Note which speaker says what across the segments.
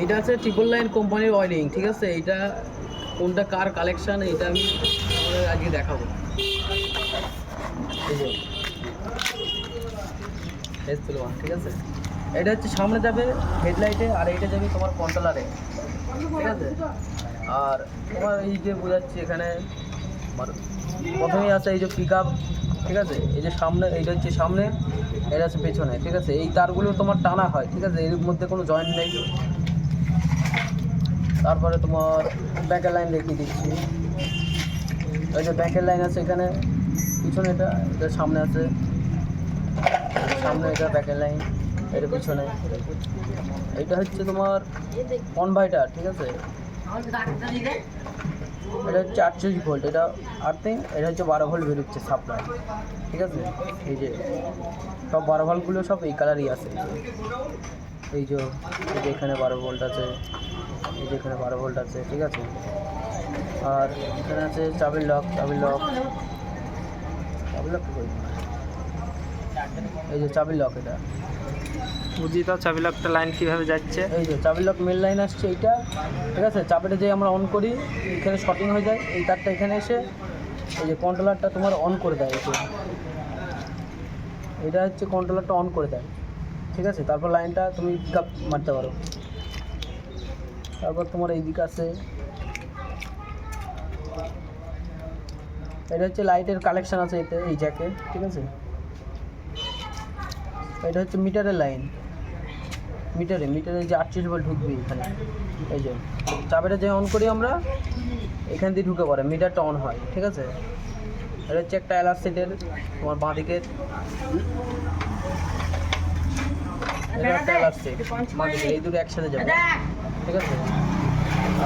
Speaker 1: এইটা আছে triple line কোম্পানির ওয়ারিং ঠিক আছে? এইটা কোনটা কার কালেকশন এটা আমি তোমাদের আজকে দেখাবো। ঠিক আছে? এটা হচ্ছে সামনে যাবে হেডলাইটে আর এইটা যাবে তোমার কন্ট্রোলারে ঠিক আছে? আর তোমার এই যে বোঝাচ্ছি এখানে প্রথমেই আছে এই যে পিক ঠিক আছে? এই যে সামনে, এইটা হচ্ছে সামনে, এটা হচ্ছে পেছনে, ঠিক আছে? এই তারগুলো তোমার টানা হয়, ঠিক আছে? এর মধ্যে কোনো জয়েন্ট নেই। তারপরে তোমার ব্যাকের লাইন দেখিয়ে দিচ্ছি। এই যে ব্যাকের লাইন আছে এখানে, পিছনে এটা এটা সামনে আছে। সামনে এটা ব্যাকের লাইন, এটা পিছনে। এটা হচ্ছে তোমার কনভাইটার ঠিক আছে? এটা হচ্ছে আটচল্লিশ ভোল্ট এটা আর্থিং এটা হচ্ছে বারো ভোল্ট বেরোচ্ছে সাপ্লাই ঠিক আছে? এই যে, সব বারো ভোল্টগুলো সব এই কালারই আছে। এই যে এখানে বারো ভোল্ট আছে এই যে এখানে বারো ভোল্ট আছে ঠিক আছে? আর এখানে আছে চাবির লক চাবির লক। চাবির লক এই যে চাবির লক এটা।
Speaker 2: বুঝি তো চাবি লকটা লাইন কীভাবে যাচ্ছে?
Speaker 1: এই যে চাবির লক মেন লাইন আসছে এইটা ঠিক আছে? চাবিটা যে আমরা অন করি এখানে শর্টিং হয়ে যায় এই তারটা এখানে এসে এই যে কন্ট্রোলারটা তোমার অন করে দেয় এটা হচ্ছে কন্ট্রোলারটা অন করে দেয়। ঠিক আছে, তারপর লাইনটা তুমি পিক আপ মারতে পারো। তারপর তোমার এই দিক আছে। এটা হচ্ছে লাইটের কালেকশন আছে এতে, এই জ্যাকে ঠিক আছে? এটা হচ্ছে মিটারের লাইন মিটারে মিটারে যে আটচল্লিশ ভোল্ট ঢুকবে এখানে। এই যে, চাবিটা যে অন করি আমরা, এখান দিয়ে ঢুকে পড়ে, মিটারটা অন হয়, ঠিক আছে? এটা হচ্ছে একটা অ্যালার সেটের, তোমার বাঁ এটা এই দুটো একসাথে যাবে। ঠিক আছে?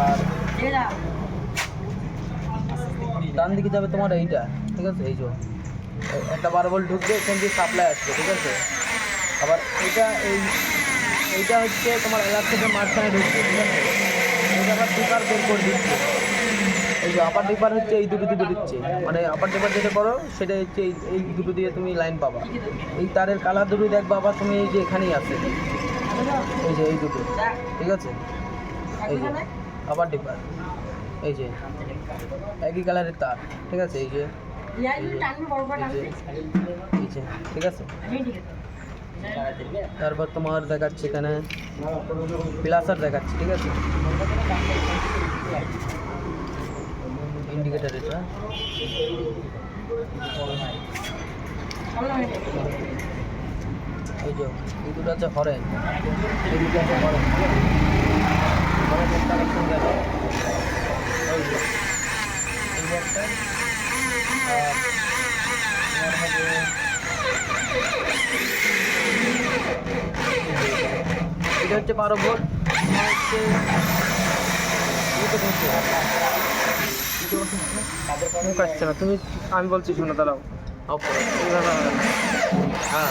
Speaker 1: আর ডান দিকে যাবে তোমার এইটা ঠিক আছে? এই যে একটা বারো ভোল্ট ঢুকবে এখান দিয়ে সাপ্লাই আসবে ঠিক আছে? আবার এইটা এই এইটা হচ্ছে তোমার ইলেকট্রিকের মাঝখানে ঢুকছে ঠিক আছে? এইটা আবার ডিপার বের করে দিচ্ছে। এই যে আপার ডিপার হচ্ছে এই দুটো দুটো দিচ্ছে। মানে আপার ডিপার যেটা করো, সেটা হচ্ছে এই এই দুটো দিয়ে তুমি লাইন পাবা। এই তারের কালার দুটো দেখবা আবার তুমি এই যে এখানেই আছে। এই যে এই দুটো, ঠিক আছে? এই যে আপার ডিপার এই যে একই কালারের তার, ঠিক আছে? এই যে ঠিক আছে? তারপর তোমার দেখাচ্ছে এখানে প্লাসার দেখাচ্ছে, ঠিক আছে? এটা এই দুটো আছে হরেন দুটো আছে একটা এটা হচ্ছে বারো ভোল্ট হচ্ছে দুটো হচ্ছে দুটো হচ্ছে
Speaker 2: মুখ আসছে না। তুমি আমি বলছি শোনো দাঁড়াও।
Speaker 1: হ্যাঁ